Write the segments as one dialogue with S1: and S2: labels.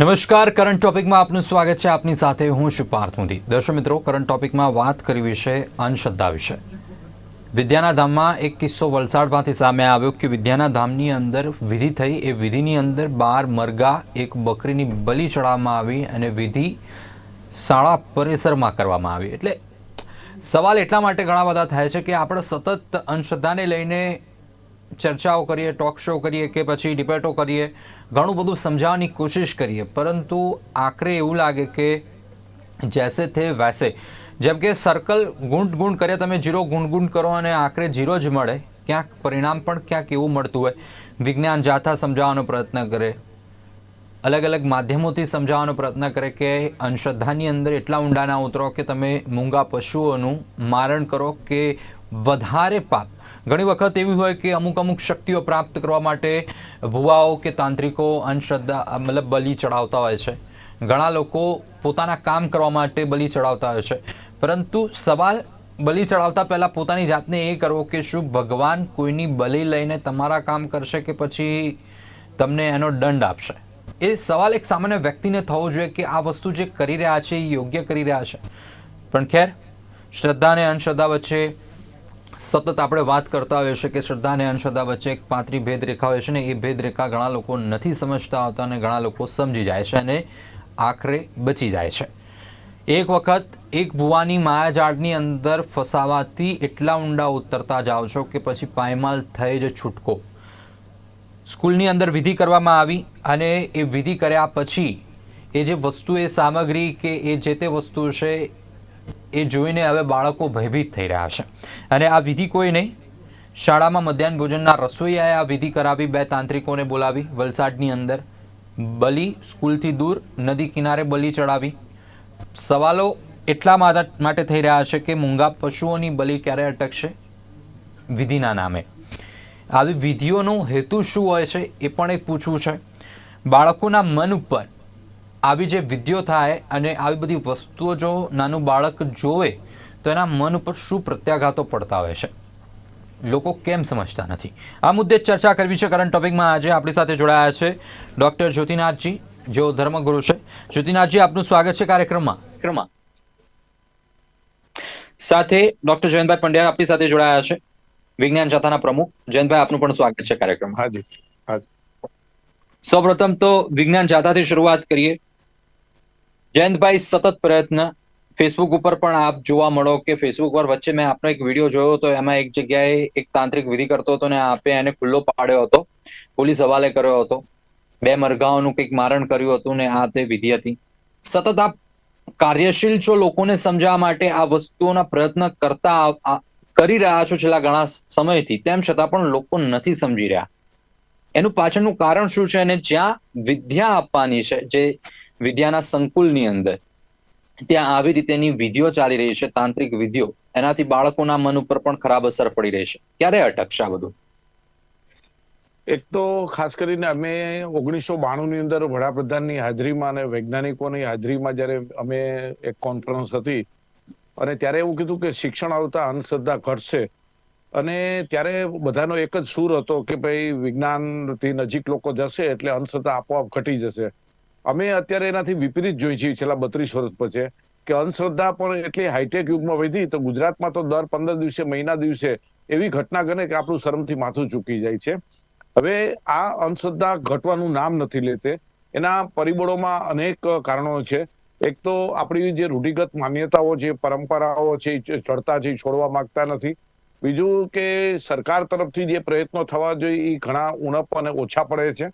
S1: નમસ્કાર કરંટ ટોપિકમાં આપનું સ્વાગત છે. આપની સાથે હું છું પાર્થ મોદી. દર્શક મિત્રો કરંટ ટોપિકમાં વાત કરવી છે અંધશ્રદ્ધા વિશે. વિદ્યાના ધામમાં એક કિસ્સો વલસાડમાંથી સામે આવ્યો કે વિદ્યાના ધામની અંદર વિધિ થઈ. એ વિધિની અંદર બાર મરઘા, એક બકરીની બલિ ચડાવવામાં આવી અને વિધિ શાળા પરિસરમાં કરવામાં આવી. એટલે સવાલ એટલા માટે ઘણા બધા થાય છે કે આપણે સતત અંધશ્રદ્ધાને લઈને ચર્ચાઓ કરીએ ટોક શો કરીએ કે પછી ડિબેટો કરીએ, ઘણું બધું સમજાવવાની કોશિશ કરીએ. પરંતુ આખરે એવું લાગે કે જૈસે થે વૈસે. જેમ કે સર્કલ ગુંડ ગુંડ કરે તમે જીરો ગુંડ ગુંડ કરો અને આખરે જીરો જ મળે. ક્યાંક પરિણામ પણ ક્યાંક એવું મળતું હોય. વિજ્ઞાન જાથા સમજાવવાનો પ્રયત્ન કરે. અલગ અલગ માધ્યમોથી સમજાવવાનો પ્રયત્ન કરે કે અંધશ્રદ્ધાની અંદર એટલા ઊંડા ના ઉતરો કે તમે મૂંગા પશુઓનું મારણ કરો કે વધારે પાપ. ઘણી વખત એવી હોય કે અમુક અમુક શક્તિઓ પ્રાપ્ત કરવા માટે ભુવાઓ કે તાંત્રિકો અંધશ્રદ્ધા મતલબ બલિ ચડાવતા હોય છે. ઘણા લોકો પોતાના કામ કરવા માટે બલિ ચડાવતા હોય છે. પરંતુ સવાલ બલિ ચડાવતા પહેલાં પોતાની જાતને એ કરવો કે શું ભગવાન કોઈની બલિ લઈને તમારા કામ કરશે કે પછી તમને એનો દંડ આપશે? એ સવાલ એક સામાન્ય વ્યક્તિને થવો જોઈએ કે આ વસ્તુ જે કરી રહ્યા છે એ યોગ્ય કરી રહ્યા છે. પણ ખેર, શ્રદ્ધા અને અંધશ્રદ્ધા વચ્ચે સતત આપણે વાત કરતા હોઈએ છીએ કે શ્રદ્ધા અને અંધશ્રદ્ધા વચ્ચે એક પાંત્રી ભેદરેખા હોય છે ને એ ભેદરેખા ઘણા લોકો નથી સમજતા હોતા અને ઘણા લોકો સમજી જાય છે અને આખરે બચી જાય છે. એક વખત એક ભુવાની માયાજાળની અંદર ફસાવાથી એટલા ઊંડા ઉતરતા જાઓ છો કે પછી પાયમાલ થઈ જ છૂટકો. સ્કૂલની અંદર વિધિ કરવામાં આવી અને એ વિધિ કર્યા પછી એ જે વસ્તુ, એ સામગ્રી કે એ જે તે વસ્તુ છે એ જોઈને હવે બાળકો ભયભીત થઈ રહ્યા છે. અને આ વિધિ કોઈ નહીં. શાળામાં મધ્યાહન ભોજનના રસોઈયાએ આ વિધિ કરાવી, બે તાંત્રિકોને બોલાવી, વલસાડની અંદર બલિ સ્કૂલથી દૂર, નદી કિનારે બલિ ચડાવી. સવાલો એટલા માટે થઈ રહ્યા છે કે મૂંગા પશુઓની બલિ ક્યારે અટકશે? વિધિના નામે. આવી વિધિઓનો હેતુ શું હોય છે એ પણ એક પૂછવું છે. બાળકોના મન ઉપર આવી જે વિધિઓ થાય અને આવી બધી વસ્તુઓ જો નાનું બાળક જોવે તો એના મન ઉપર શું પ્રત્યાઘાતો પડતા હોય છે? લોકો કેમ સમજતા નથી? આ મુદ્દે ચર્ચા કરવી છે. કરંટ ટોપિકમાં આજે આપણી સાથે જોડાયા છે ડોક્ટર જ્યોતિનાથજી જેઓ ધર્મગુરુ છે. જ્યોતિનાથજી આપનું સ્વાગત છે કાર્યક્રમમાં. સાથે ડોક્ટર જયંતભાઈ પંડ્યા આપણી સાથે જોડાયા છે. વિજ્ઞાન જાથાના પ્રમુખ. જયંતભાઈ આપનું પણ સ્વાગત છે કાર્યક્રમ
S2: હાજી
S1: સૌપ્રથમ તો વિજ્ઞાન જાથાથી શરૂઆત કરીએ. જયંતભાઈ, સતત પ્રયત્ન. ફેસબુક ઉપર પણ આપ જોવા મળો કે ફેસબુક પર વચ્ચે મેં આપનો એક વીડિયો જોયો હતો. એમાં એક જગ્યાએ એક તાંત્રિક વિધિ કરતો હતો ને આપે એને ખુલ્લો પાડ્યો હતો. પોલીસ હવાલે કર્યો હતો. બે મરઘાઓનું કંઈક મારણ કર્યું હતું ને આ તે વિધિ હતી. સતત આપ કાર્યશીલ છો લોકોને સમજાવવા માટે. આ વસ્તુઓના પ્રયત્ન કરતા કરી રહ્યા છો છેલ્લા ઘણા સમયથી. તેમ છતાં પણ લોકો નથી સમજી રહ્યા. એનું પાછળનું કારણ શું છે? અને જ્યાં વિદ્યા આપવાની છે, જે વિદ્યાના સંકુલની અંદર. ત્યાં આવી રીતેની વિધિઓ ચાલી રહી છે, તાંત્રિક વિધિઓ. એનાથી બાળકોના મન ઉપર પણ ખરાબ અસર પડી રહી છે. ક્યારે અટકશે આ બધું?
S2: એક તો ખાસ કરીને અમે ઓગણીસો બાણું ની અંદર વડાપ્રધાનની હાજરીમાં અને વૈજ્ઞાનિકોની હાજરીમાં જ્યારે અમે એક કોન્ફરન્સ હતી, અને ત્યારે એવું કીધું કે શિક્ષણ આવતા અંધશ્રદ્ધા ઘટશે. અને ત્યારે બધાનો એક જ સૂર હતો કે ભાઈ વિજ્ઞાનથી નજીક લોકો જશે એટલે અંધશ્રદ્ધા આપોઆપ ઘટી જશે. અમે અત્યારે એનાથી વિપરીત જોઈ છીએ, છેલ્લા બત્રીસ વર્ષ પછી કે અંધશ્રદ્ધા પણ એટલી હાઈટેક યુગમાં વધી તો ગુજરાતમાં તો દર પંદર દિવસે, મહિના દિવસે એવી ઘટના ગણે કે આપણું શરમથી માથું ચૂકી જાય છે. હવે આ અંધશ્રદ્ધા ઘટવાનું નામ નથી લેતે. એના પરિબળોમાં અનેક કારણો છે. એક તો આપણી જે રૂઢિગત માન્યતાઓ છે, પરંપરાઓ છે ચડતા છે છોડવા માંગતા નથી. બીજું કે સરકાર તરફથી જે પ્રયત્નો થવા જોઈએ, એ ઘણા ઉણપ અને ઓછા પડે છે.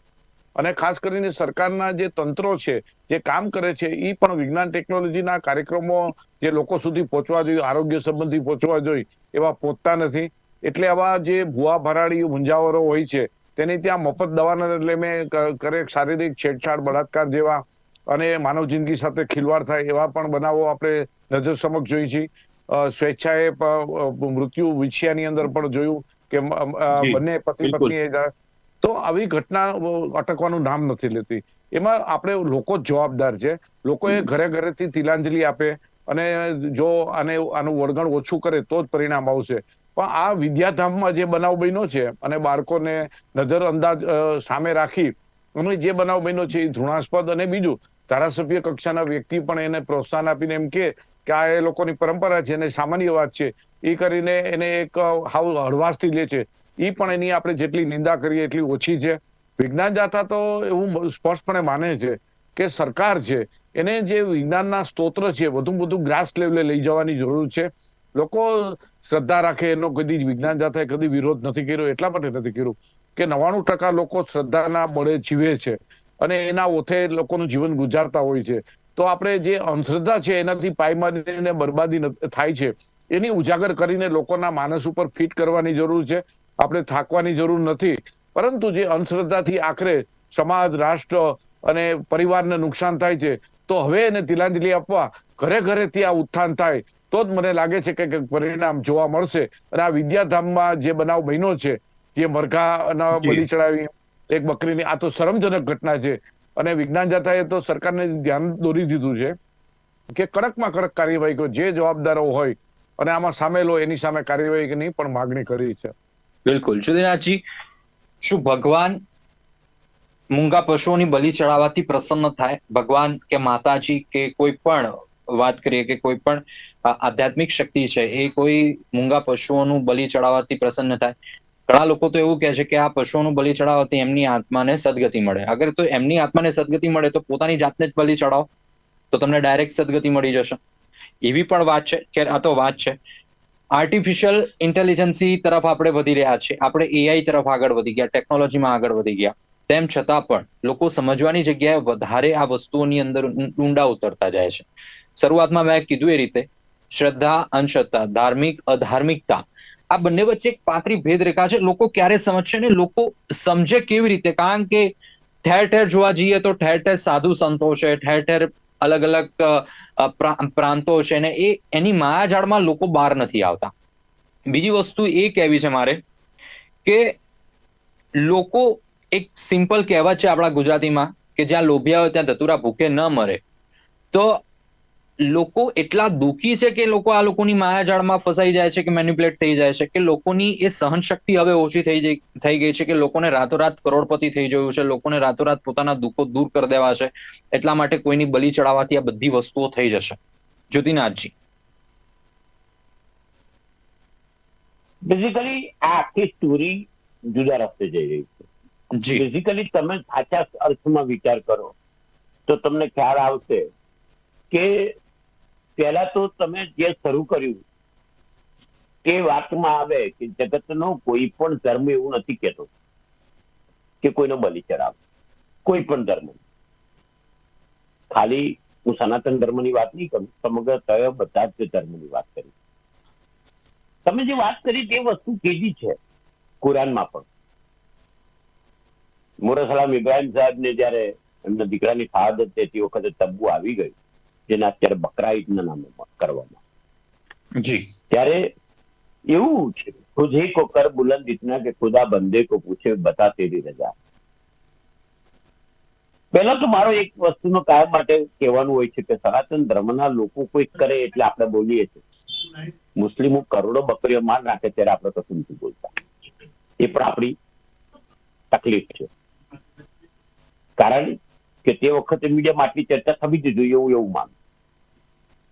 S2: અને ખાસ કરીને સરકારના જે તંત્રો છે જે કામ કરે છે એ પણ વિજ્ઞાન ટેકનોલોજીના કાર્યક્રમો જે લોકો સુધી પહોંચવા જોઈએ આરોગ્ય સંબંધી પહોંચવા જોઈએ એવા પહોંચતા નથી એટલે આવા જે ભુવા ભરાડી મુંજાવરો હોય છે તેની ત્યાં મફત દવાના એટલે મેં કરે શારીરિક છેડછાડ બળાત્કાર જેવા અને માનવ જિંદગી સાથે ખિલવાડ થાય એવા પણ બનાવો આપણે નજર સમક્ષ જોઈ છીએ અ, સ્વેચ્છાએ મૃત્યુ વિછિયાની અંદર પણ જોયું કે બંને પતિ
S3: બિલકુલ.
S2: તો આવી ઘટના અટકવાનું નામ નથી લેતી. એમાં આપણે લોકો જ જવાબદાર છે. લોકોએ ઘરે ઘરેથી તિલાંજલિ આપે અને જો આને આનું વળગણ ઓછું કરે તો જ પરિણામ આવશે. પણ આ વિદ્યાધામમાં જે બનાવ બન્યો છે અને બાળકોને નજર અંદાજ સામે રાખી અને જે બનાવ બન્યો છે એ ધૃણાસ્પદ અને બીજું ધારાસભ્ય કક્ષાના વ્યક્તિ પણ એને પ્રોત્સાહન આપીને એમ કે કે આ એ લોકોની પરંપરા છે અને સામાન્ય વાત છે. એ કરીને એને એક હાવ હળવાશથી લે છે. એ પણ એની આપણે જેટલી નિંદા કરીએ એટલી ઓછી છે. વિજ્ઞાન જાથા તો એવું સ્પષ્ટપણે માને છે કે સરકાર છે, એને જે વિજ્ઞાનના સ્તોત્ર છે વધુ વધુ ગ્રાસ લેવલે લઈ જવાની જરૂર છે. લોકો શ્રદ્ધા રાખે, એનો કદી વિજ્ઞાન જાથાએ કદી વિરોધ નથી કર્યો, એટલા માટે નથી કર્યું કે નવાણું ટકા લોકો શ્રદ્ધાના બળે જીવે છે અને એના ઓથે લોકોનું જીવન ગુજારતા હોય છે. તો આપણે જે અંધશ્રદ્ધા છે, એનાથી પાયમારી અને બરબાદી થાય છે, એની ઉજાગર કરીને લોકોના માનસ ઉપર ફિટ કરવાની જરૂર છે. આપણે થાકવાની જરૂર નથી. પરંતુ જે અંધશ્રદ્ધાથી આખરે સમાજ રાષ્ટ્ર અને પરિવારને નુકસાન થાય છે તો હવે એને તિલાંજલિ આપવા ઘરે ઘરે આ ઉત્થાન થાય તો જ મને લાગે છે કે પરિણામ જોવા મળશે. અને આ વિદ્યાધામમાં જે બનાવ બન્યો છે જે મરઘાના. બલી ચડાવી એક બકરીની આ તો શરમજનક ઘટના છે. અને વિજ્ઞાન જાથાએ તો સરકારને ધ્યાન દોરી દીધું છે કે કડકમાં કડક કાર્યવાહી જે જવાબદારો હોય અને આમાં સામેલ હોય એની સામે કાર્યવાહીની પણ માગણી કરી છે.
S1: બિલકુલ. જુદીનાથજી શું ભગવાન મૂંગા પશુઓની બલિ ચડાવવાથી પ્રસન્ન થાય? ભગવાન કે માતાજી કે કોઈ પણ વાત કરીએ કે કોઈ પણ આધ્યાત્મિક શક્તિ છે, એ કોઈ મૂંગા પશુઓનું બલિ ચડાવવાથી પ્રસન્ન થાય? ઘણા લોકો તો એવું કહે છે કે આ પશુઓનું બલિ ચડાવવાથી એમની આત્માને સદગતિ મળે. અગર તો એમની આત્માને સદગતિ મળે તો પોતાની જાતને જ બલિ ચડાવો, તો તમને ડાયરેક્ટ સદગતિ મળી જશે. એવી પણ વાત છે, કે આ તો વાત છે. આર્ટિફિશિયલ ઇન્ટેલિજન્સી તરફ આપણે વધી રહ્યા છે આપણે એઆઈ તરફ આગળ વધી ગયા ટેકનોલોજીમાં આગળ વધી ગયા. તેમ છતાં પણ લોકો સમજવાની જગ્યાએ વધારે આ વસ્તુઓની અંદર ઊંડા ઉતરતા જાય છે. શરૂઆતમાં મેં કીધું એ રીતે, શ્રદ્ધા, અંધશ્રદ્ધા, ધાર્મિક, અધાર્મિકતા, આ બંને વચ્ચે એક પાતળી ભેદરેખા છે. લોકો ક્યારે સમજશે ને? લોકો સમજે કેવી રીતે? કારણ કે ઠેર ઠેર જોવા જઈએ તો ઠેર ઠેર સાધુ સંતો છે ઠેર ઠેર અલગ અલગ પ્રાંતો છે ને એ એની માયાજાળમાં લોકો બહાર નથી આવતા. બીજી વસ્તુ એ કહેવી છે મારે કે લોકો એક સિમ્પલ કહેવત છે આપણા ગુજરાતીમાં કે જ્યાં લોભિયા હોય ત્યાં ધતુરા ભૂખે ન મરે. તો લોકો એટલા દુઃખી છે કે લોકો આ લોકોની માયાજાળમાં ફસાઈ જાય છે કે મેન્યુપ્લેટ થઈ જાય છે કે લોકોની એ સહન શક્તિ હવે ઓછી થઈ થઈ ગઈ છે કે લોકોને રાતોરાત કરોડપતિ થઈ જોયું છે લોકોને રાતોરાત પોતાના દુઃખો દૂર કરી દેવા છે. એટલા માટે કોઈની બલિ ચડાવવાથી આ બધી વસ્તુઓ થઈ જશે. જ્યોતિનાથજી.
S3: બેઝિકલી આ આખી સ્ટોરી જુદા રસ્તે જઈ રહી છે.
S1: જી.
S3: બેઝિકલી તમે સાચા અર્થમાં વિચાર કરો તો તમને ખ્યાલ આવશે કે પહેલા તો તમે જે શરૂ કર્યું એ વાતમાં આવે કે જગતનો કોઈ પણ ધર્મ એવું નથી કહેતો કે કોઈનો બલિ ચડાવે કોઈ પણ ધર્મ. ખાલી હું સનાતન ધર્મની વાત નહીં કરું, સમગ્ર તય બધા જ ધર્મની વાત કરી. તમે જે વાત કરી તે વસ્તુ કીધી છે? કુરાનમાં પણ. મોરસલામ ઇબ્રાહિમ સાહેબ ને જયારે એમના દીકરાની શહાદત છે તે વખતે તબ્બુ આવી ગયું જેને અત્યારે બકરાઈટના નામે કરવામાં
S1: જી.
S3: ત્યારે એવું છે ખુદ કો કર બુલંદ ઇતના કે ખુદા બંદે કો પૂછે બતા તેરી રજા. પહેલા તો મારો એક વસ્તુનો કાયમ માટે કહેવાનું હોય છે કે સનાતન ધર્મના લોકો કોઈ કરે એટલે આપણે બોલીએ છીએ. મુસ્લિમો કરોડો બકરીઓ માર નાખે ત્યારે આપણે કશું નથી બોલતા. એ પણ આપણી તકલીફ છે. કારણ કે તે વખતે મીડિયામાં આટલી ચર્ચા થવી જ જોઈએ એવું એવું માનું.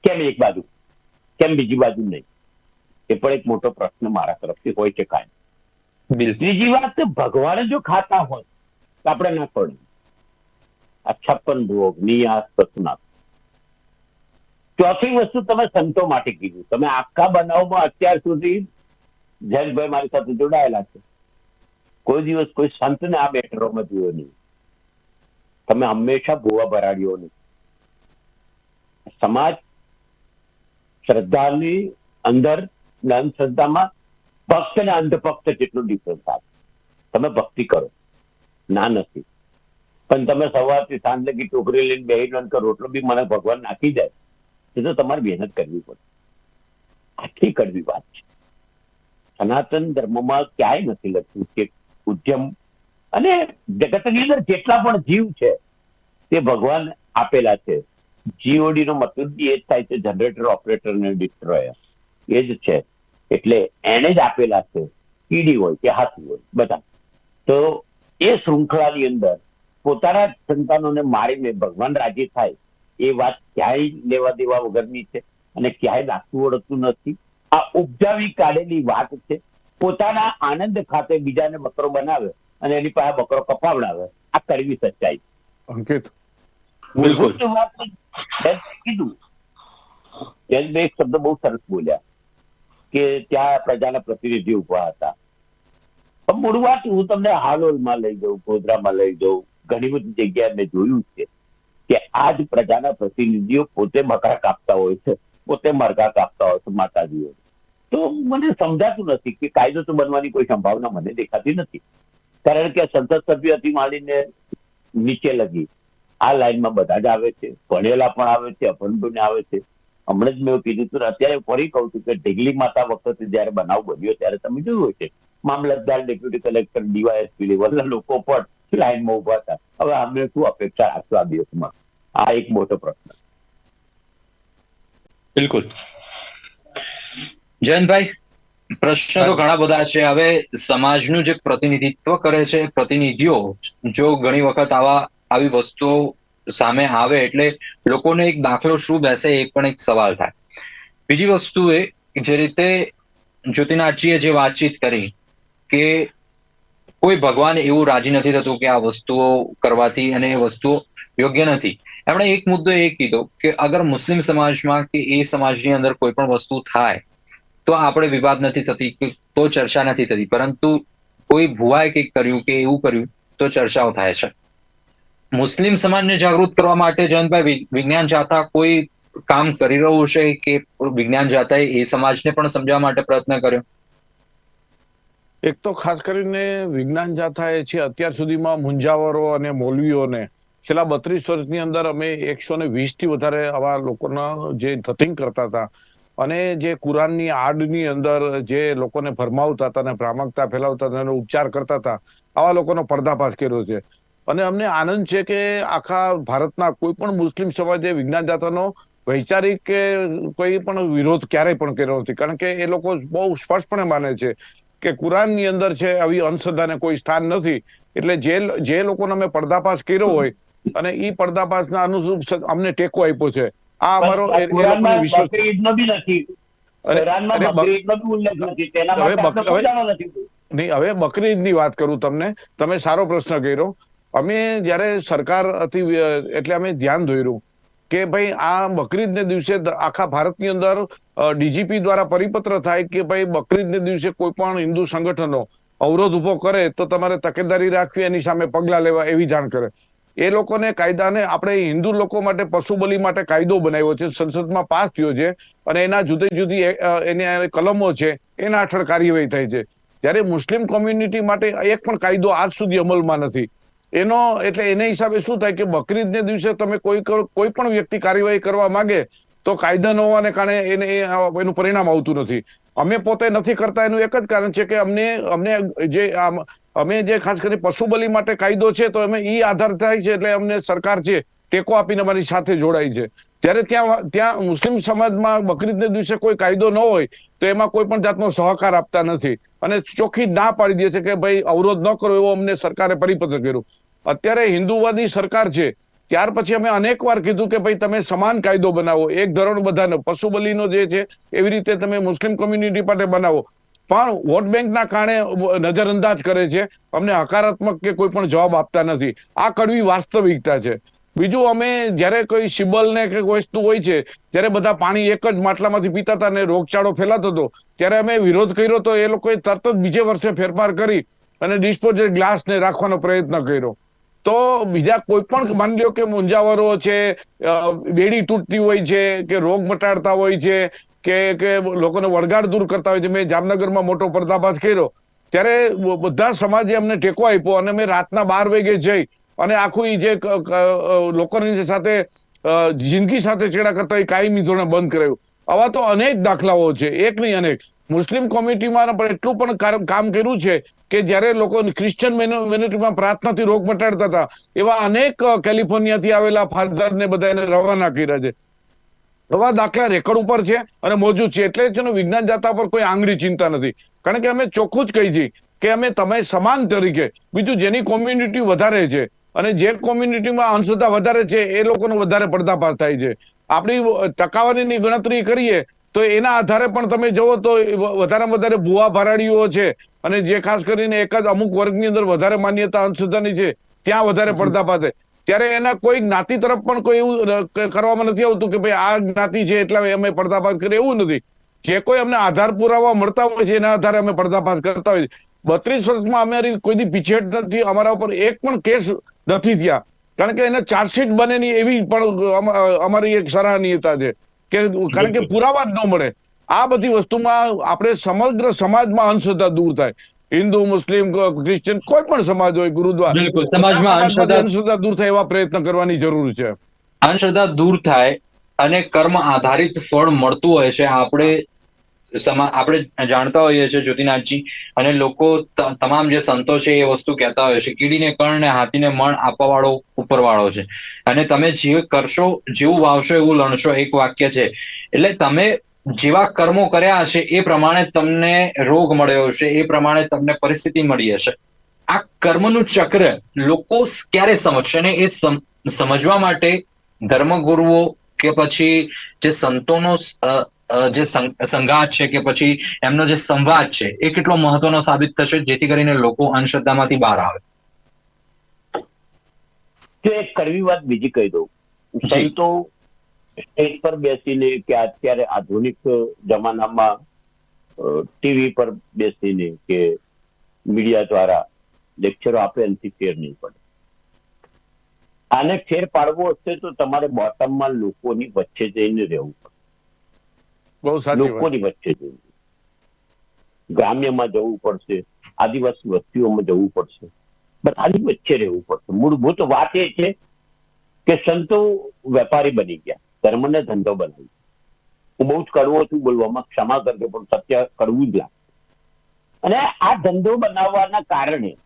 S3: કેમ એક બાજુ? કેમ બીજી બાજુ નહીં? એ પણ એક મોટો પ્રશ્ન મારા તરફથી હોય છે કાયમ. ત્રીજી વાત ભગવાન જો ખાતા હોય તો આપણે ના પડે આ છપ્પન ભોગ નિયાસ ચોથી વસ્તુ તમે સંતો માટે કીધું. તમે આખા બનાવમાં અત્યાર સુધી જયંતભાઈ મારી સાથે જોડાયેલા છે. કોઈ દિવસ કોઈ સંતને આ મેટરોમાં જોયો નહીં. તમે હંમેશા ભૂવા ભરાડ્યો નહીં. સમાજ શ્રદ્ધાની અંદર જ્ઞાન શ્રદ્ધામાં ભક્ત અને અંધભક્ત જેટલું ડિફરન્સ આવે તમે ભક્તિ કરો. ના નથી. પણ તમે સવારથી સાંજ લગી ટોકરી લઈને બે કે રોટલો બી મને ભગવાન નાખી જાય એ તો તમારે મહેનત કરવી પડે. આટલી કડવી વાત છે. સનાતન ધર્મમાં ક્યાંય નથી લખ્યું કે ઉદ્યમ અને જગતની અંદર જેટલા પણ જીવ છે, તે ભગવાન આપેલા છે. જીઓડી મતલબ એ જ થાય છે જનરેટર ઓપરેટર અને ડિસ્ટ્રોયર એ જ છે. એટલે એને જ આપેલા છે કીડી હોય કે હાથી હોય, બધા. તો એ શૃંખલાની અંદર પોતાના સંતાનોને મારીને ભગવાન રાજી થાય, એ વાત ક્યાંય લેવા દેવા વગરની છે અને ક્યાંય લાગતું ઓળખતું નથી. આ ઉપજાવી કાઢેલી વાત છે. પોતાના આનંદ ખાતે બીજાને બકરો બનાવે અને એની પાસે બકરો કપાવડાવે. આ કરવી સચ્ચાઈ
S2: અંકિત
S3: કીધું. એક શબ્દ બહુ સરસ બોલ્યા કે ત્યાં પ્રજાના પ્રતિનિધિ ઊભા હતા. મૂળ વાત હું તમને હાલોલમાં લઈ જાઉં, ગોધરામાં લઈ જાઉં. ઘણી બધી જગ્યાએ મેં જોયું છે કે આજ પ્રજાના પ્રતિનિધિઓ પોતે મકરા કાપતા હોય છે, પોતે મરઘા કાપતા હોય છે, માતાજીઓ. તો મને સમજાતું નથી કે કાયદો તો બનવાની કોઈ સંભાવના મને દેખાતી નથી. કારણ કે સંસદ સભ્ય હતી માળીને નીચે લગી આ લાઈનમાં બધા જ આવે છે. ભણેલા પણ આવે છે અભણભણ આવે છે. હમણાં જ મેં કીધું હતું અત્યારે ફરી કહું છું કે ઢીગલી માતા વખતે જયારે બનાવ બન્યો ત્યારે તમે જોયું છે મામલતદાર ડેપ્યુટી કલેક્ટર ડીવાયએસપી લેવલના લોકો પણ લાઈનમાં ઊભા હતા. હવે અમને શું અપેક્ષા રાખશું આ દિવસમાં? આ એક મોટો પ્રશ્ન.
S1: બિલકુલ. જયંતભાઈ પ્રશ્ન તો ઘણા બધા છે. હવે સમાજનું જે પ્રતિનિધિત્વ કરે છે પ્રતિનિધિઓ જો ઘણી વખત આવા આવી વસ્તુઓ સામે આવે એટલે લોકોને એક દાખલો શું બેસે એ પણ એક સવાલ થાય. બીજી વસ્તુ એ જે રીતે જ્યોતિનાથજીએ જે વાતચીત કરી કે કોઈ ભગવાન એવું રાજી નથી થતું કે આ વસ્તુઓ કરવાથી અને એ વસ્તુઓ યોગ્ય નથી. એમણે એક મુદ્દો એ કીધો કે અગર મુસ્લિમ સમાજમાં કે એ સમાજની અંદર કોઈ પણ વસ્તુ થાય, તો આપણે વિવાદ નથી થતી કે તો ચર્ચા નથી થતી. પરંતુ કોઈ ભુવાએ કંઈક કર્યું કે એવું કર્યું, તો ચર્ચાઓ થાય છે. મુસ્લિમ સમાજને જાગૃત કરવા માટે જયંતભાઈ વિજ્ઞાન જાતા કોઈ કામ કરી રહ્યું છે કે વિજ્ઞાન જાતાએ એ સમાજને પણ સમજાવવા માટે પ્રયત્ન કર્યો?
S2: એક તો ખાસ કરીને વિજ્ઞાન જાથાએ છે અત્યાર સુધીમાં મુંજાવરો અને મૌલવીઓને છેલ્લા બત્રીસ વર્ષની અંદર અમે એકસો ને વીસથી વધારે આવા લોકોના જે ધતિંગ કરતા હતા અને જે કુરાનની આડની અંદર જે લોકોને ભરમાવતા હતા અને ભ્રામકતા ફેલાવતા હતા એનો ઉપચાર કરતા હતા, આવા લોકોનો પર્દાફાશ કર્યો છે. અને અમને આનંદ છે કે આખા ભારતના કોઈ પણ મુસ્લિમ સમાજે વિજ્ઞાન દાતાનો વૈચારિક કે કોઈ પણ વિરોધ ક્યારેય પણ કર્યો નથી. કારણ કે એ લોકો બહુ સ્પષ્ટપણે માને છે કે કુરાનની અંદર છે આવી અંધશ્રદ્ધાને કોઈ સ્થાન નથી. એટલે જે જે લોકોને અમે પર્દાફાશ કર્યો હોય અને એ પર્દાફાશના અનુરૂપ અમને ટેકો આપ્યો છે. આ અમારો વિશ્વાસ
S3: બકરી
S2: હવે બકરી ઈદની વાત કરું તમને. તમે સારો પ્રશ્ન કર્યો. અમે જ્યારે સરકાર હતી એટલે અમે ધ્યાન દોર્યું કે ભાઈ આ બકરીદને દિવસે આખા ભારતની અંદર ડીજીપી દ્વારા પરિપત્ર થાય કે ભાઈ બકરીદને દિવસે કોઈ પણ હિન્દુ સંગઠનો અવરોધ ઊભો કરે તો તમારે તકેદારી રાખવી, એની સામે પગલા લેવા એવી જાણ કરે. એ લોકોને કાયદાને આપણે હિન્દુ લોકો માટે પશુ બલિ માટે કાયદો બનાવ્યો છે, સંસદમાં પાસ થયો છે અને એના જુદી જુદી એની કલમો છે, એના હેઠળ કાર્યવાહી થાય છે. જ્યારે મુસ્લિમ કોમ્યુનિટી માટે એક પણ કાયદો આજ સુધી અમલમાં નથી. એનો એટલે એને હિસાબે શું થાય કે બકરીદને દિવસે તમે કોઈ કોઈ પણ વ્યક્તિ કાર્યવાહી કરવા માંગે તો કાયદા ન હોવાને કારણે એને એનું પરિણામ આવતું નથી. અમે પોતે નથી કરતા એનું એક જ કારણ છે કે અમને અમને જે અમે જે ખાસ કરીને પશુ બલિ માટે કાયદો છે તો અમે ઈ આધાર થાય છે એટલે અમને સરકાર છે ટેકો આપીને અમારી સાથે જોડાય છે. ત્યારે ત્યાં ત્યાં મુસ્લિમ સમાજમાં બકરીદને દિવસે કોઈ કાયદો ન હોય તો એમાં કોઈ પણ જાતનો સહકાર આપતા નથી. અને ચોખ્ખી ના પાડી દે છે કે ભાઈ અવરોધ ન કરો એવો અમને સરકારે પરિપત્ર કર્યું. અત્યારે હિન્દુવાદી સરકાર છે. ત્યાર પછી અમે અનેક વાર કીધું કે ભાઈ તમે સમાન કાયદો બનાવો, એક ધોરણ બધાનો પશુ બલીનો જે છે, એવી રીતે તમે મુસ્લિમ કોમ્યુનિટી માટે બનાવો. પણ વોટ બેંકના કારણે નજરઅંદાજ કરે છે, અમને હકારાત્મક કે કોઈ પણ જવાબ આપતા નથી. આ કડવી વાસ્તવિકતા છે. બીજું અમે જ્યારે કોઈ સિબલ ને કે વસ્તુ હોય છે, જ્યારે બધા પાણી એક જ માટલામાંથી પીતા હતા અને રોગચાળો ફેલાતો હતો, ત્યારે અમે વિરોધ કર્યો તો એ લોકોએ તરત જ બીજે વર્ષે ફેરફાર કરી અને ડિસ્પોઝલ ગ્લાસને રાખવાનો પ્રયત્ન કર્યો. તો બીજા કોઈ પણ માની લ્યો કે મુંજાવરો છે બેડી તૂટતી હોય છે, કે રોગ મટાડતા હોય છે, કે કે લોકોને વળગાડ દૂર કરતા હોય છે. મેં જામનગરમાં મોટો પર્દાફાશ કર્યો. ત્યારે બધા સમાજે અમને ટેકો આપ્યો અને મેં રાતના બાર વાગે જઈ અને આખું જે લોકોની સાથે જિંદગી સાથે ચેડા કરતા એ કાયમી ધોરણે બંધ કરાયું. આવા તો અનેક દાખલાઓ છે. એક નહીં અનેક. મુસ્લિમ કોમ્યુનિટીમાં પણ એટલું પણ કામ કર્યું છે કે જ્યારે લોકો ક્રિશ્ચિયન મિનિટીમાં પ્રાર્થનાથી રોગ મટાડતા હતા, એવા અનેક કેલિફોર્નિયાથી આવેલા ફાધર ને બધા એને રવાના કર્યા છે. એવા દાખલા રેકોર્ડ ઉપર છે અને મોજૂદ છે. એટલે છે વિજ્ઞાન જાતા પર કોઈ આંગળી ચિંતા નથી. કારણ કે અમે ચોખ્ખું જ કહી છીએ કે અમે તમે સમાન તરીકે, બીજું જેની કોમ્યુનિટી વધારે છે અને જે કોમ્યુનિટીમાં અંધશ્રદ્ધા વધારે છે, એ લોકોનો વધારે પર્દાફાશ થાય છે. આપણી ટકાવારીની ગણતરી કરીએ તો એના આધારે પણ તમે જુઓ તો વધારેમાં વધારે ભુવા ભરાડીઓ છે. અને જે ખાસ કરીને એક જ અમુક વર્ગની અંદર વધારે માન્યતા અંધશ્રદ્ધાની છે ત્યાં વધારે થાય ત્યારે એના કોઈ જ્ઞાતિ તરફ પણ કોઈ એવું કરવામાં નથી આવતું કે ભાઈ આ જ્ઞાતિ છે એટલે અમે પડદાપાત કરીએ એવું નથી. જે કોઈ અમને આધાર પુરાવા મળતા હોય છે એના આધારે અમે પડદાફાશ કરતા હોય છે. બત્રીસ વર્ષમાં અમારી કોઈથી પીછેટ નથી અમારા ઉપર એક પણ કેસ નથી થયા. કારણ કે એને ચાર્જશીટ બને નહીં એવી પણ અમ- અમારી એક સરાહનીયતા છે. કે કારણ કે પુરાવા જ ન મળે. આ બધી વસ્તુમાં આપણે સમગ્ર સમાજમાં અંધશ્રદ્ધા દૂર થાય. હિન્દુ મુસ્લિમ ક્રિશ્ચિયન કોઈ પણ સમાજ હોય ગુરુદ્વાર.
S1: સમાજમાં અંધશ્રદ્ધા
S2: અંધશ્રદ્ધા દૂર થાય એવા પ્રયત્ન કરવાની જરૂર છે.
S1: અંધશ્રદ્ધા દૂર થાય અને કર્મ આધારિત ફળ મળતું હોય છે. આપણે સમા આપણે જાણતા હોઈએ છીએ જ્યોતિનાથજી અને લોકો તમામ જે સંતો છે એ વસ્તુ કહેતા હોય છે. કીડીને કર્ણ ને હાથીને મણ આપવા વાળો ઉપરવાળો છે. અને તમે જે કરશો, જેવું વાવશો એવું લણશો, એક વાક્ય છે. એટલે તમે જેવા કર્મો કર્યા હશે, એ પ્રમાણે તમને રોગ મળ્યો હશે, એ પ્રમાણે તમને પરિસ્થિતિ મળી હશે. આ કર્મનું ચક્ર લોકો ક્યારે સમજશે? અને એ સમ- સમજવા માટે ધર્મગુરુઓ કે પછી જે સંતોનો જે સં- સંગાત છે કે પછી એમનો જે સંવાદ છે, એ કેટલો મહત્વનો સાબિત થશે? જેથી કરીને લોકો અંધશ્રદ્ધામાંથી બહાર આવે.
S3: તો એક કડવી વાત બીજી કહી દઉં. સંતો સ્ટેજ પર બેસીને કે અત્યારે આધુનિક જમાનામાં ટીવી પર બેસીને કે મીડિયા દ્વારા લેક્ચરો આપે એનાથી ફેર નહીં પડે. આને ફેર પાડવો હશે તો તમારે બોટમમાં લોકોની વચ્ચે જઈને રહેવું પડે.
S2: બહુ
S3: લોકોની વચ્ચે જઈને. ગ્રામ્યમાં જવું પડશે આદિવાસી વસ્તીઓમાં જવું પડશે. બધાની વચ્ચે રહેવું પડતું. મૂળભૂત વાત એ છે કે સંતો વેપારી બની ગયા, ધર્મને ધંધો બનાવી હું બહુ જ કડવો છું બોલવામાં, ક્ષમા કરજો, પણ સત્ય કરવું જ લાગે. અને આ ધંધો બનાવવાના કારણે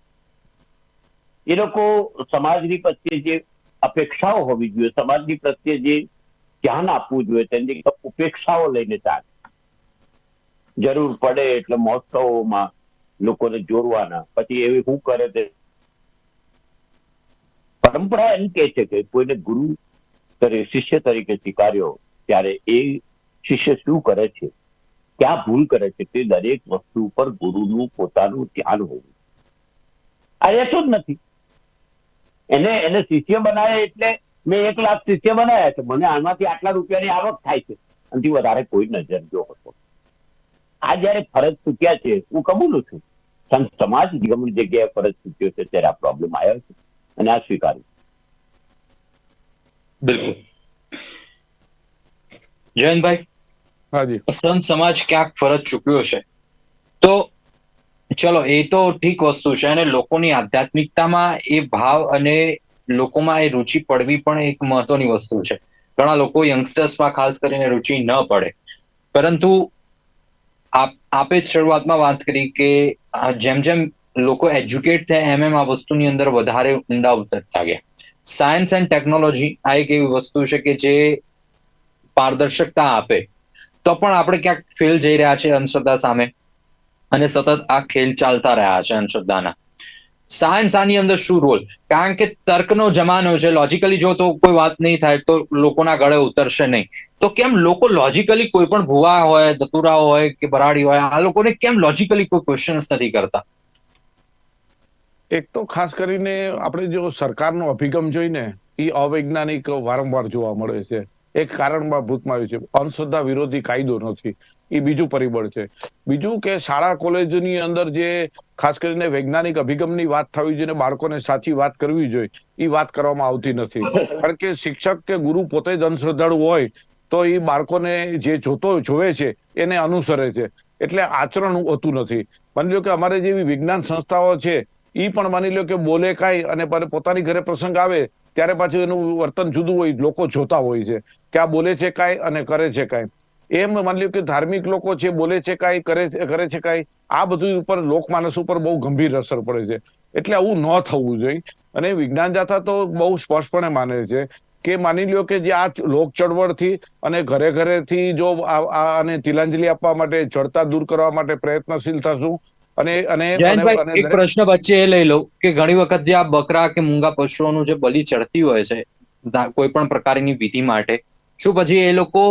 S3: એ લોકો સમાજની પ્રત્યે જે અપેક્ષાઓ હોવી જોઈએ, સમાજની પ્રત્યે જે ધ્યાન આપવું જોઈએ, તેની ઉપેક્ષાઓ લઈને ચાલે. જરૂર પડે એટલે મહોત્સવોમાં લોકોને જોડવાના. પછી એવી શું કરે તે પરંપરા એમ કે છે કે કોઈને ગુરુ શિષ્ય તરીકે સ્વીકાર્યો ત્યારે એ શિષ્ય શું કરે છે? ક્યાં ભૂલ કરે છે? તે દરેક વસ્તુ ઉપર ગુરુનું પોતાનું ધ્યાન હોવું આ રહેતું જ નથી. એને એને શિષ્ય બનાવે એટલે મેં એક લાખ શિષ્ય બનાવ્યા છે. મને આમાંથી આટલા રૂપિયાની આવક થાય છે. એનાથી વધારે કોઈ નજર જો હતો. આ જયારે ફરજ ચૂક્યા છે, હું કબૂલું છું. સંત સમાજ ગમે જગ્યાએ ફરજ ચૂક્યો છે, ત્યારે આ પ્રોબ્લેમ આવ્યો છે. અને આ સ્વીકાર્યું
S1: બિલકુલ. જયંતભાઈ
S2: હાજી.
S1: સંત સમાજ ક્યાંક ફરજ ચૂક્યો છે? તો ચલો એ તો ઠીક વસ્તુ છે અને લોકોની આધ્યાત્મિકતામાં એ ભાવ અને લોકોમાં એ રુચિ પડવી પણ એક મહત્વની વસ્તુ છે. ઘણા લોકો યંગસ્ટર્સમાં ખાસ કરીને રુચિ ન પડે. પરંતુ આપ આપે જ શરૂઆતમાં વાત કરી કે જેમ જેમ લોકો એજ્યુકેટ થાય, એમ એમ આ વસ્તુની અંદર વધારે ઊંડા ઉતરતા ગયા. સાયન્સ એન્ડ ટેકનોલોજી આ એક એવી વસ્તુ છે કે જે પારદર્શકતા આપે. તો પણ આપણે ક્યાંક ફેલ જઈ રહ્યા છે અંધશ્રદ્ધા સામે અને સતત આ ખેલ ચાલતા રહ્યા છે અંધશ્રદ્ધાના. સાયન્સ આની અંદર શું રોલ કારણ કે તર્કનો જમાનો છે. લોજિકલી જો તો કોઈ વાત નહીં થાય તો લોકોના ગળે ઉતરશે નહીં. તો કેમ લોકો લોજિકલી કોઈ પણ ભુવા હોય દતુરા હોય કે બરાડી હોય, આ લોકોને કેમ લોજિકલી કોઈ ક્વેશ્ચન્સ નથી કરતા?
S2: એક તો ખાસ કરીને આપણે જો સરકારનો અભિગમ જોઈને એ અવૈજ્ઞાનિક વારંવાર જોવા મળે છે. એક કારણમાં ભૂતમાં આવ્યું છે. અંધશ્રદ્ધા વિરોધી કાયદો નથી. એ બીજું પરિબળ છે. બીજું કે શાળા કોલેજની અંદર જે ખાસ કરીને વૈજ્ઞાનિક અભિગમની વાત થવી જોઈએ બાળકોને સાચી વાત કરવી જોઈએ એ વાત કરવામાં આવતી નથી. કારણ કે શિક્ષક કે ગુરુ પોતે જ અંધશ્રદ્ધાળુ હોય, તો એ બાળકોને જે જોતો જોવે છે, એને અનુસરે છે. એટલે આચરણ હોતું નથી. માની લો કે અમારે જેવી વિજ્ઞાન સંસ્થાઓ છે ઈ પણ માની લો કે બોલે કાંઈ અને પોતાની ઘરે પ્રસંગ આવે, ત્યારે પાછું એનું વર્તન જુદું હોય, લોકો જોતા હોય છે કે આ બોલે છે કાંઈ અને કરે છે કાંઈ. એમ માની લો કે ધાર્મિક લોકો છે બોલે છે કાંઈ, કરે છે કરે છે કાંઈ, આ બધું ઉપર લોકમાનસ ઉપર બહુ ગંભીર અસર પડે છે. એટલે આવું ન થવું જોઈએ. અને વિજ્ઞાન જાથા તો બહુ સ્પષ્ટપણે માને છે કે માની લ્યો કે જે આ લોક ચળવળથી અને ઘરે ઘરેથી જો આ, આને તિલાંજલિ આપવા માટે, જડતા દૂર કરવા માટે પ્રયત્નશીલ થશું અને અને
S1: એક પ્રશ્ન વચ્ચે એ લઈ લઉં કે ઘણી વખત જે આ બકરા કે મૂંગા પશુઓનું જે બલિ ચડતી હોય છે કોઈ પણ પ્રકારની વિધિ માટે શું પછી એ લોકો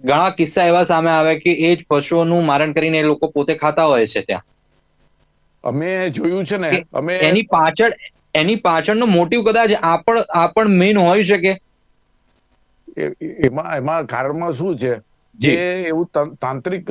S1: ઘણા કિસ્સા એવા સામે આવે કે એ જ પશુઓનું મારણ કરીને એ લોકો પોતે ખાતા હોય છે ત્યાં?
S2: અમે જોયું છે ને અમે
S1: એની પાછળ એની પાછળનો મોટિવ કદાચ આ પણ આ પણ મેઇન હોઈ શકે?
S2: એમાં એમાં કારણમાં શું છે?
S1: જી.
S2: એવું તાંત્રિક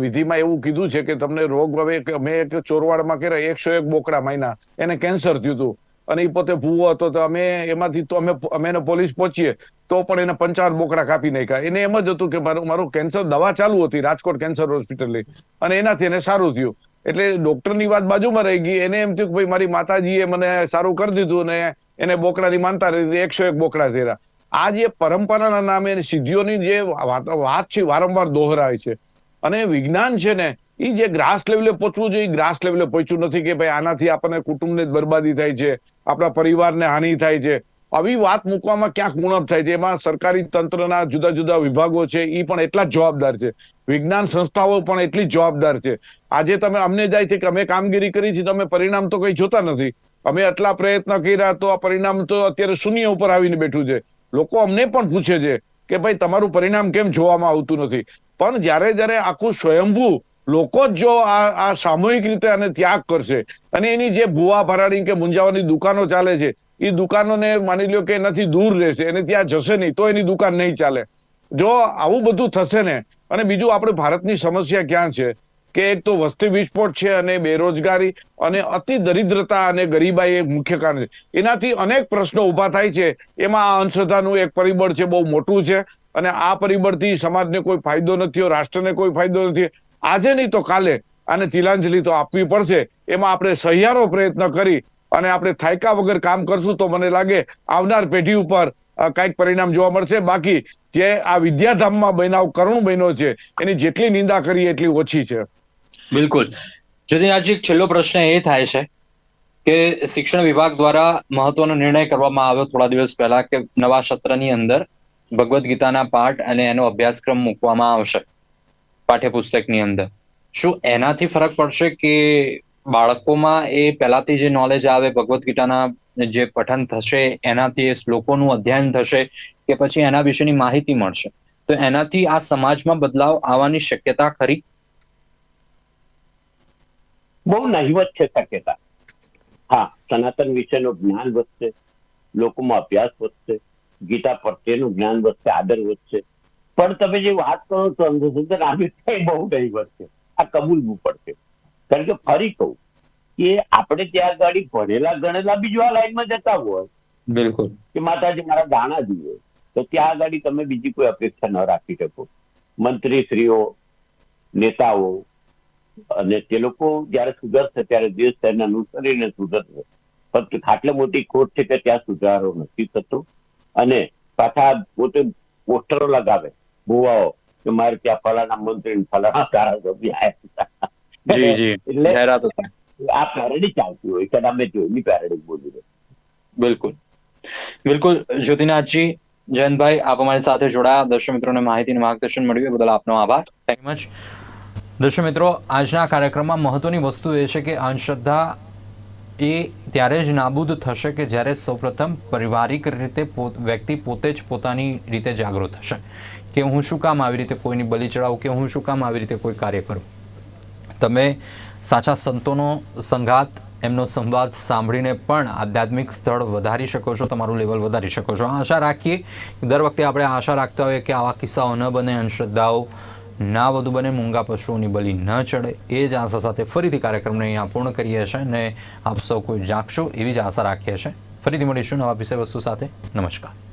S2: વિધિમાં એવું કીધું છે કે તમને રોગ હવે અમે એક ચોરવાડમાં કર્યા, એકસો એક બોકડા માયના એને કેન્સર થયું હતું. અને એ પોતે ભૂવો હતો તો અમે એમાંથી તો અમે અમે એને પોલીસ પહોંચીએ, તો પણ એને પંચાવન બોકડા કાપી નાખ્યા. એને એમ જ હતું કે મારું મારું કેન્સર દવા ચાલુ હતી, રાજકોટ કેન્સર હોસ્પિટલની. અને એનાથી એને સારું થયું. એટલે ડોક્ટરની વાત બાજુમાં રહી ગઈ. એને એમ થયું કે ભાઈ મારી માતાજીએ મને સારું કરી દીધું અને એને બોકડાની માનતા રહી એકસો એક બોકડા થયા આ જે પરંપરાના નામે સિદ્ધિઓની જે વાત છે, વારંવાર દોહરાય છે. અને વિજ્ઞાન છે ને એ જે ગ્રાસ લેવલે પહોંચવું જોઈએ ગ્રાસ લેવલે પહોંચ્યું નથી કે ભાઈ આનાથી આપણને કુટુંબને જ બરબાદી થાય છે, આપણા પરિવારને હાનિ થાય છે. આવી વાત મૂકવામાં ક્યાંક ઉણપ થાય છે. એમાં સરકારી તંત્રના જુદા જુદા વિભાગો છે એ પણ એટલા જ જવાબદાર છે. વિજ્ઞાન સંસ્થાઓ પણ એટલી જ જવાબદાર છે. આજે તમે, અમને જાય છે કે અમે કામગીરી કરી છે તમે પરિણામ તો કઈ જોતા નથી. અમે આટલા પ્રયત્ન કર્યા તો આ પરિણામ તો અત્યારે શૂન્ય ઉપર આવીને બેઠું છે. લોકો અમને પણ પૂછે છે કે ભાઈ, તમારું પરિણામ કેમ જોવામાં આવતું નથી? પણ જ્યારે જ્યારે આખું સ્વયંભૂ લોકો જ જો આ આ સામૂહિક રીતે આને ત્યાગ કરશે અને એની જે ભૂવા ભરાડી કે મુંજાવાની દુકાનો ચાલે છે એ દુકાનોને માની લ્યો કે એનાથી દૂર રહેશે, એને ત્યાં જશે નહીં, તો એની દુકાન નહીં ચાલે. જો આવું બધું થશે ને, અને બીજું, આપણે ભારતની સમસ્યા ક્યાં છે? કે એક તો વસ્તી વિસ્ફોટ છે અને બેરોજગારી અને અતિ દરિદ્રતા અને ગરીબાઈ એક મુખ્ય કારણ છે. એનાથી અનેક પ્રશ્નો ઊભા થાય છે. એમાં આ અંધશ્રદ્ધાનું એક પરિબળ છે, બહુ મોટું છે અને આ પરિબળથી સમાજને કોઈ ફાયદો નથી રાષ્ટ્રને કોઈ ફાયદો નથી. આજે નહીં તો કાલે આને તિલાંજલિ તો આપવી પડશે. એમાં આપણે સહિયારો પ્રયત્ન કરી અને આપણે થાયકા વગર કામ કરશું તો મને લાગે આવનાર પેઢી ઉપર કાંઈક પરિણામ જોવા મળશે. બાકી જે આ વિદ્યાધામમાં બનાવ કરુણ બન્યો છે, એની જેટલી નિંદા કરીએ એટલી ઓછી છે.
S1: બિલકુલ. જ્યોતિન આજે એક છેલ્લો પ્રશ્ન એ થાય છે કે શિક્ષણ વિભાગ દ્વારા મહત્વનો નિર્ણય કરવામાં આવ્યો થોડા દિવસ પહેલા કે નવા સત્રની અંદર ભગવદ્ ગીતાના પાઠ અને એનો અભ્યાસક્રમ મૂકવામાં આવશે પાઠ્યપુસ્તકની અંદર. શું એનાથી ફરક પડશે કે બાળકોમાં એ પહેલાથી જે નોલેજ આવે ભગવદ્ ગીતાના જે પઠન થશે, એનાથી એ શ્લોકોનું અધ્યયન થશે કે પછી એના વિશેની માહિતી મળશે? તો એનાથી આ સમાજમાં બદલાવ આવવાની શક્યતા ખરી?
S3: બહુ નહીવત છે શક્યતા હા સનાતન વિશેનું જ્ઞાન વધશે લોકોમાં અભ્યાસ વધશે ગીતા પ્રત્યેનું જ્ઞાન વધશે આદર વધશે. પણ તમે જે વાત કરો છો અંધશ્રદ્ધા થઈ બહુ નહીવત છે. આ કબૂલવું પડશે. કારણ કે ફરી કહું કે આપણે ત્યાં આગળ ભણેલા ગણેલા બીજું આ લાઈનમાં જતા હોય.
S1: બિલકુલ.
S3: કે માતાજી મારા દાણા જોઈએ તો ત્યાં આગળ તમે બીજી કોઈ અપેક્ષા ન રાખી શકો. મંત્રીશ્રીઓ નેતાઓ અને તે લોકો જ્યારે સુધરશે ત્યારે દેશ તેને અનુસરીને સુધરશે. પણ ખાટલે મોટી ખોટ છે કે ત્યાં સુધારો નથી થતો. અને પાછા પોતે પોસ્ટરો લગાવે ભુવાઓ કે મારે ત્યાં ફલાણા મંત્રી ફલાણા ધારાસભ્ય આવ્યા. એટલે આ પેરેડી ચાલતી હોય કે અમે જોઈની પેરેડી બોલી રહી
S1: બિલકુલ. બિલકુલ જ્યોતિનાથજી જયંતભાઈ આપ અમારી સાથે જોડાયા. દર્શક મિત્રોને માહિતી અને માર્ગદર્શન મળ્યું એ બદલ આપનો આભાર. થેન્ક મચ દર્શક મિત્રો, આજના કાર્યક્રમમાં મહત્વની વસ્તુ એ છે કે અંધશ્રદ્ધા એ ત્યારે જ નાબૂદ થશે કે જ્યારે સૌપ્રથમ પારિવારિક રીતે વ્યક્તિ પોતે જ પોતાની રીતે જાગૃત થશે. કે હું શું કામ આવી રીતે કોઈની બલિ ચડાવું, કે હું શું કામ આવી રીતે કોઈ કાર્ય કરું. તમે સાચા સંતોનો સંઘાત, એમનો સંવાદ સાંભળીને પણ આધ્યાત્મિક સ્થળ વધારી શકો છો, તમારું લેવલ વધારી શકો છો. આશા રાખીએ દર વખતે આપણે આશા રાખતા હોઈએ કે આવા કિસ્સાઓ ન બને, અંધશ્રદ્ધાઓ ના વધુ બને, મૂંગા પશુઓની બલિ ન ચડે, એ જ આશા સાથે ફરીથી કાર્યક્રમને અહીંયા પૂર્ણ કરીએ છીએ અને આપ સૌ કોઈ જાગશો એવી જ આશા રાખીએ છીએ. ફરીથી મળીશું નવા વિષય વસ્તુ સાથે. નમસ્કાર.